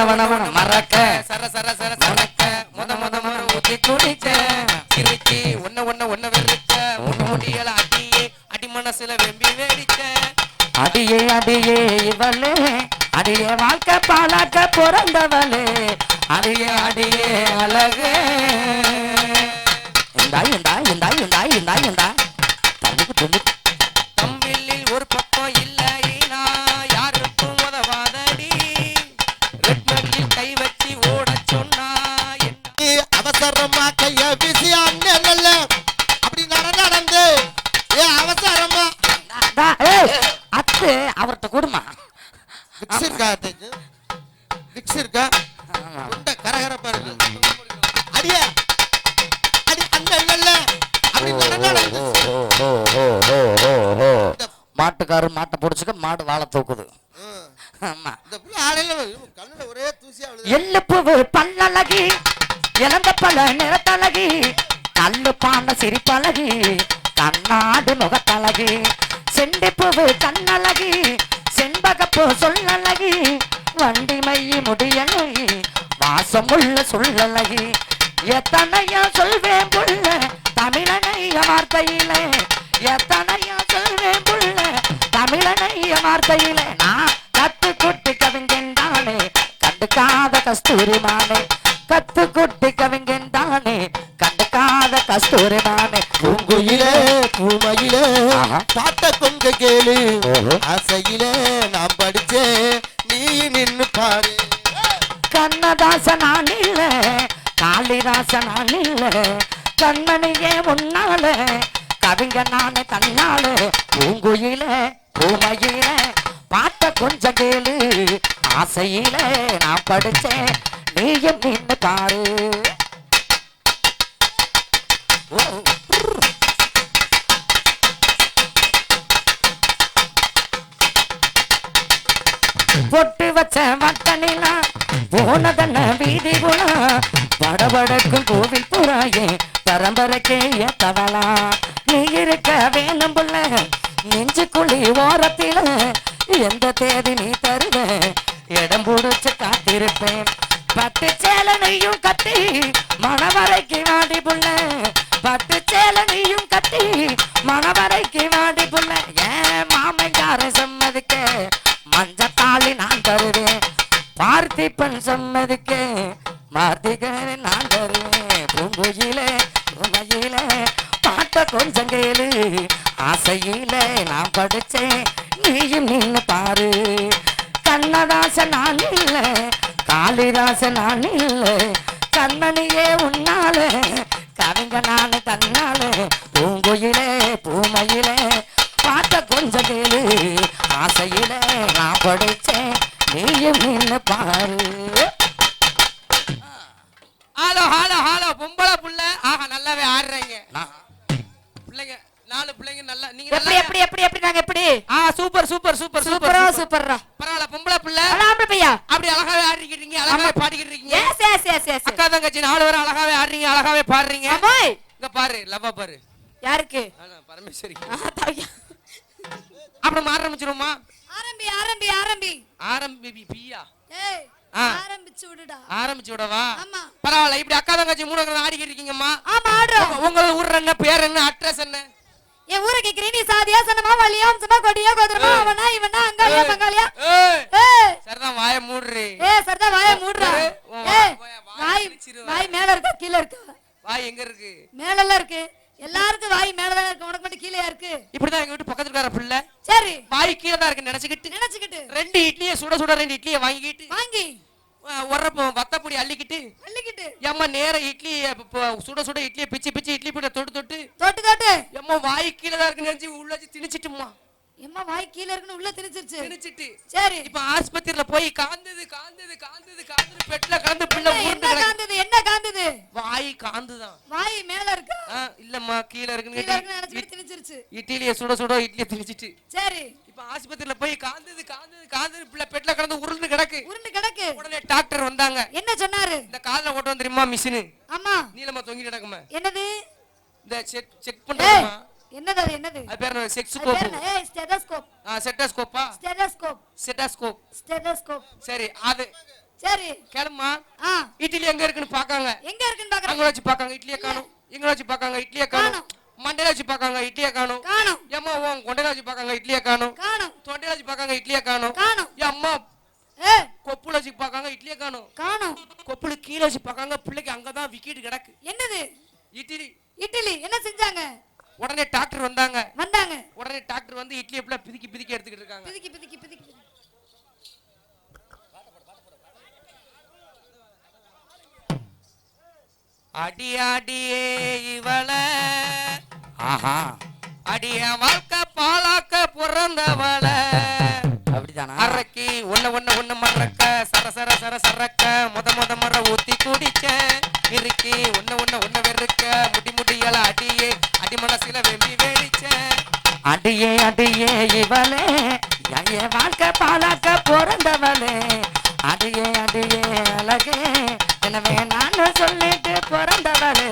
வன மறக்க. சர சர சர சரக்க முத முத முத ஊத்தி குடிக்க. சிரிச்சு ஒன்ன ஒன்ன ஒன்ன வெறுக்க. முன்னு முடியல அடியே அடி மனசுல வெம்பி வேடிக்க. அடியே அடியே இவளே. அடியே வாழ்க்கை பாலாக்க பிறந்தவளே. அடியே அடியே அழகு. இந்தா இந்தா இந்தா இந்தா இந்தா இந்தா மாடு வாழை தூக்குது. ஆமா. இந்த புள்ள ஆடையில கண்ணுல ஒரே தூசியா பல்லழகி இளந்த பல நிறத்தழகி கல்லு பாண்ட சிரிப்பழகி கண்ணாடு முகத்தழகி செண்டிப்புவு கண்ணழகி செண்பகப்பு சொல்லழகி வண்டி மைய முடியழகி வாசமுள்ள சொல்லழகி எத்தனையோ சொல்வேன் புள்ள தமிழனைய வார்த்தையிலே எத்தனையோ வார்த்தையிலே நான் கத்து குட்டி கவிஞன்தானே கண்டுக்காத கஸ்தூரி மானே கத்து குட்டி கவிஞன்தானே கண்டுக்காத கஸ்தூரி மானே பூங்குயிலே பூமையிலே. பாட்ட கொஞ்சம் கேளு. ஆசையிலே நான் படிச்சேன் நீ நின்னு பாரு. கண்ணதாச நான் இல்ல காளிதாச நான் இல்ல கண்மணியே உன்னால கவிங்க நானே தன்னால பூங்குயில பூமையில பாட்ட கொஞ்சம் கேளு. ஆசையில நான் படிச்சேன். நீயும் நின்று பாரு. பொட்டு வச்ச வட்டனிலா போனதன்ன வீதி குணா படபடக்கும் கோவில் புறாயே பரம்பரைக்கே ஏத்தவளா? நீ இருக்க வேணும் புள்ள நெஞ்சுக்குள்ளி ஓரத்தில எந்த தேதி நீ தருவ? இடம் பிடிச்சு காத்திருப்பேன். பத்து சேலனையும் கத்தி மணவரைக்கு வாடி புள்ள. பத்து சேலனையும் கத்தி மணவரைக்கு வாடி புள்ள. ஏன் மாமங்கார சம்மதிக்க மஞ்சத்தாளி நான் தருவேன். பார்த்திப்பன் சம்மதிக்க மார்த்திகரை நான் தருவேன். பூங்குயிலே பூங்குயிலே பாட்ட கொஞ்சம் கேளு. ஆசையில நான் படிச்சேன். நீயும் நின்னு பாரு. கண்ணதாசன் நான் இல்ல காளிதாசன் நான் இல்ல. கண்மணியே உன்னால கவிங்க நானு தன்னால பூங்குயிலே பூமையிலே. பாட்ட கொஞ்சம் கேளு ஆசையில நான் படிச்சேன். நீயும் நின்னு பாரு. ஹலோ ஹலோ ஹலோ பொம்பளை புள்ள. ஆஹா நல்லாவே ஆடுறீங்க. நான் பிள்ளைங்க. நாலு பிள்ளைங்க நல்லா நீங்க எப்படி நல்லா எப்படி எப்படி எப்படி நாங்க எப்படி? ஆ சூப்பர் சூப்பர் சூப்பர் சூப்பரா சூப்பர் சூப்பரா. பரவாயில்ல பொம்பளை பிள்ளை. ஆம்பளை பையா? அப்படி அழகாவே ஆடிக்கிட்டு இருக்கீங்க அழகாவே பாடிக்கிட்டு இருக்கீங்க எஸ் எஸ் எஸ் எஸ் அக்கா தங்கச்சி நாலு பேரும் அழகாவே ஆடுறீங்க அழகாவே பாடுறீங்க. அம்மாய்! இங்க பாரு லவ்வா பாரு. யாருக்கு? ஆனா, பரமேஸ்வரி. அப்புறம் ஆரம்பிச்சிருமா ஆரம்பி ஆரம்பி ஆரம்பி. ஆரம்பி பியா. ஏய். ஆரம்பிச்சு விடுடா. ஆரம்பிச்சு விடவா? ஆமா. பரவாயில்ல இப்படி அக்கா தங்கச்சி மூணு ஆடிக்கிட்டு இருக்கீங்கம்மா. ஆமா ஆடுறோம். உங்க- உங்க ஊர் என்ன பேர் என்ன அட்ரஸ் என்ன? என் ஊரை கேக்குறேன். நீ சாதியா சனமா வலியா அம்சமா கொடியா கோதிரமா அவனா இவனா அங்காளியா பங்காளியா சரிதான் வாய மூடுறி. ஏய் சரிதா வாய மூடுறா. வாய- வாய மேல இருக்கா கீழ இருக்கா? வாய் எங்க இருக்கு? மேலலாம் இருக்கு. எல்லாருக்கும் வாய் மேலதான் இருக்கு. உனக்கு மட்டும் கீழே இருக்கு? இப்படிதான் எங்க வீட்டு பக்கத்துல இருக்கார பிள்ளை. சரி. வாய் கீழே தான் இருக்கு நினைச்சுக்கிட்டு நினைச்சுக்கிட்டு. ரெண்டு இட்லியை சுட சுட ரெண்டு இட்லியை வாங்கிக்கிட்டு வாங்கி. உரப்ப வத்தப்பொடி அள்ளிக்கிட்டு அள்ளிக்கிட்டு. ஏம்மா நேர இட்லியை ப- சுட சுட இட்லியை பிச்சு பிச்சு இட்லி போட்டு தொட்டு தொட்டு. தொட்டு தொட்டு. ஏம்மா வாய் கீழே தான் இருக்கு நினைச்சு உள்ள திணிச்சிட்டுமா எம்மா வாய் கீழ இருக்குன்னு உள்ள திணிச்சிருச்சு. திணிச்சிட்டு. சரி. இப்ப ஆஸ்பத்திரியில போய் காந்தது காந்தது காந்தது காந்தது பெட்ல கலந்து பிள்ளை என்ன. காந்தது என்ன காந்தது? வாய் காந்துதான். வாய் மேல இருக்கா? இல்லம்மா கீழே இருக்குன்னு திணிச்சிருச்சு. இட்லியை சுட சுட இட்லியை திணிச்சிட்டு. சரி. இப்ப ஆஸ்பத்திரியில போய் காந்தது காந்தது காந்தது பிள்ளை பெட்ல கடந்து உருண்டு கிடக்கு. உருண்டு கிடக்கு. உடனே டாக்டர் வந்தாங்க. என்ன சொன்னாரு? இந்த காதுல ஓட்டு வந்துருமா மிஷினு ஆமா. நீளமா தொங்கி கிடக்குமா என்னது? இந்த செக் செக் ஏய். பண்றோமா என்னது அது என்னது? அது பேர் என்ன? செக்ஸ் அது பேர் கோப்பு என்ன? ஏய் ஸ்டெதோஸ்கோப் செட்டஸ்கோப்பா ஸ்டெதோஸ்கோப் செட்டாஸ்கோப் ஸ்டெதோஸ்கோப் சரி அது. சரி. கேளுமா ஆ. இட்லி எங்க இருக்குன்னு பாக்காங்க எங்க இருக்குன்னு பாக்குறேன் அங்க வச்சு பாக்காங்க இட்லியை காணும். இங்க வச்சு பாக்காங்க இட்லியை காணும். மண்டையில வச்சு பாக்காங்க இட்லியை காணும். காணோம். ஏம்மா உன் கொண்டையில வச்சு பாக்காங்க இட்லியை காணும். காணோம். தொண்டையில வச்சு பாக்காங்க இட்லியை காணும். காணோம். அம்மா ஏ கொப்புல வச்சு பாக்காங்க இட்லியை காணும். காணோம். கொப்புல கீழே வச்சு பாக்காங்க பிள்ளைக்கு அங்கதான் விக்கிட்டு கிடக்கு. என்னது? இட்லி. உடனே டாக்டர் வந்தாங்க. வந்தாங்க. உடனே டாக்டர் வந்து இட்லியை ஃபுல்லா பிதிக்கி பிதிக்கி எடுத்துக்கிட்டு இருக்காங்க. பிதுக்கி பிதுக்கி பிதுக்கி. அடி அடியே இவள. ஆஹா. அடிய வாழ்க்கை பாலாக்க பிறந்தவள. அப்படிதானா அரக்கி ஒண்ணு ஒண்ணு ஒண்ணு மறக்க சர சர சர சரக்க முத முத மர ஊத்தி குடிச்ச இறுக்கி ஒண்ணு ஒண்ணு ஒண்ணு வெறுக்க அடியே அடியே இவளே. என் வாழ்க்கை பாலாக்க பிறந்தவளே. அடியே அடியே அழகே. எனவே நான் சொல்லிட்டு பிறந்தவளே.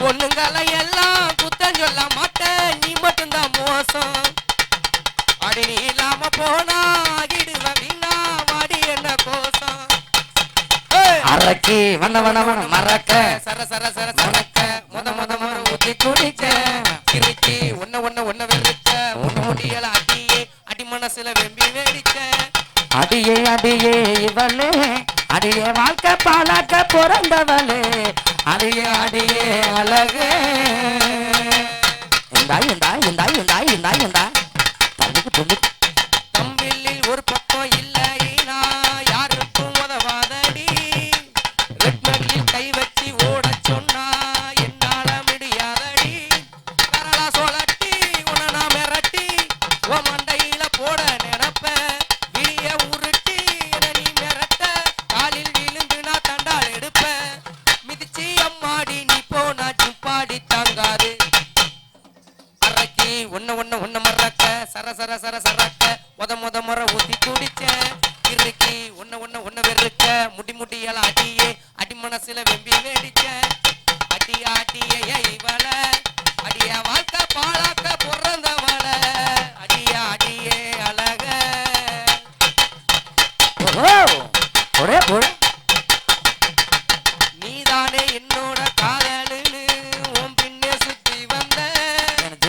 பொண்ணுங்களை எல்லாம் குத்தம் சொல்ல மாட்டேன். நீ மட்டும்தான் மோசம். அடி நீ இல்லாம போனா ஆகிடுவ வீணா வாடி என்ன கோசம்! அரக்கி வண்ண வண்ண வண்ண மறக்க. சர சர சர சரக்க. முத முத முற ஊத்தி குடிச்ச சிரிச்சி ஒண்ணு ஒண்ணு ஒண்ணு வெறுக்க ஒண்ணு முடியல அடியே. அடி மனசுல வெம்பி வேடிச்ச அடியே அடியே இவளே. அடியே வாழ்க்கை பாலாக்க பிறந்தவளே. அடியே அடியே அழகு. இந்தாய் இந்தாய் இந்தாய் இந்தாய் இந்தாய் இந்தாய். ஒண்ணு ஒண்ணு ஒண்ணு மறக்க சர சர சர சரக்க முத முத முற ஊத்தி குடிச்ச இறுக்கி ஒண்ணு ஒண்ணு ஒண்ணு வெறுக்க முடி முடியல அடியே அடி மனசுல வெம்பி வேடிச்ச. அடி ஆட்டிய இவள அடிய வாழ்க்கை பாழாக்க பிறந்தவள அடிய அடியே அழக. ஒரே நீதானே என்னோட காதலுன்னு உன் பின்னே சுத்தி வந்த. எனக்கு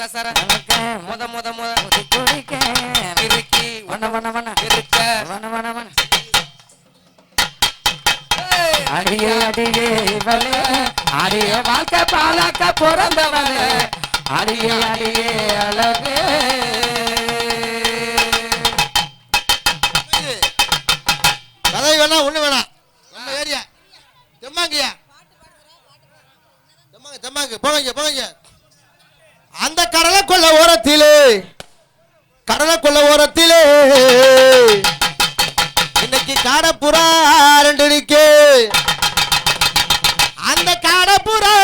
சர சர முத முத முத. குடிக்க இறுக்கி வண்ண வண்ண வண்ண இருக்க வண்ண வண்ண ஏய், அடியே அடியே இவளே. அடியே வாழ்க்கை பாலாக்க பிறந்தவளே. அடியே அடியே அழகே. கதை வேணா ஒண்ணு வேணாம் நம்ம ஏரியா. தெம்மாங்கய்யா. தெம்மாங்க தெம்மாங்க. போங்க போங்க அந்த கடலை கொள்ள ஓரத்திலே கடலை கொள்ள ஓரத்திலே. இன்னைக்கு காடப்புறா ரெண்டு நிக்கு. அந்த காடப்புறா.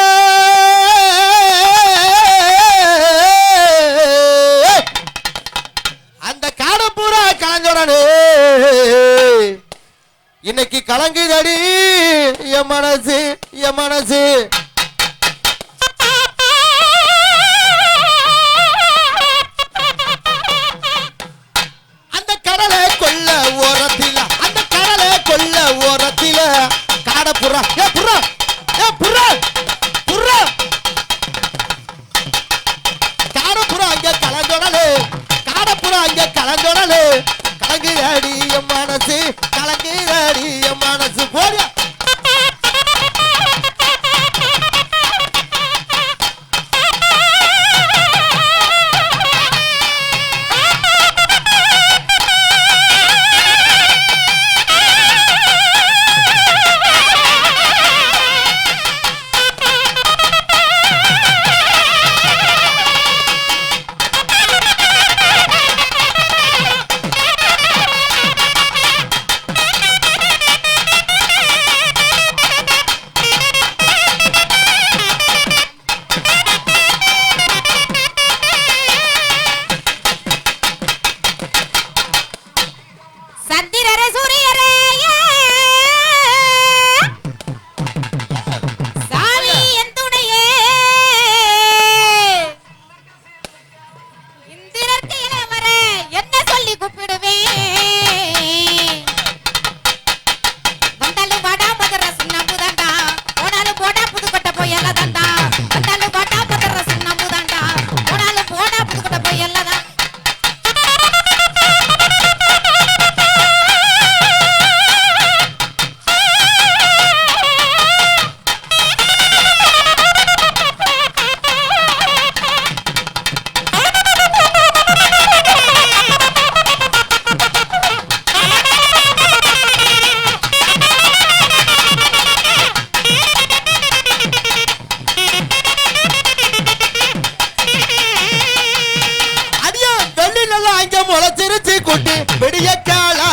அந்த காடப்புறா கலந்துடனே இன்னைக்கு கலங்குதடி என் மனசு என் மனசு. காடப்புறா அங்க கலங்குதடி என் மனசு கலங்குதடி என் மனசு. போ. முளைச்சிருச்சு குட்டி. விடிய காலா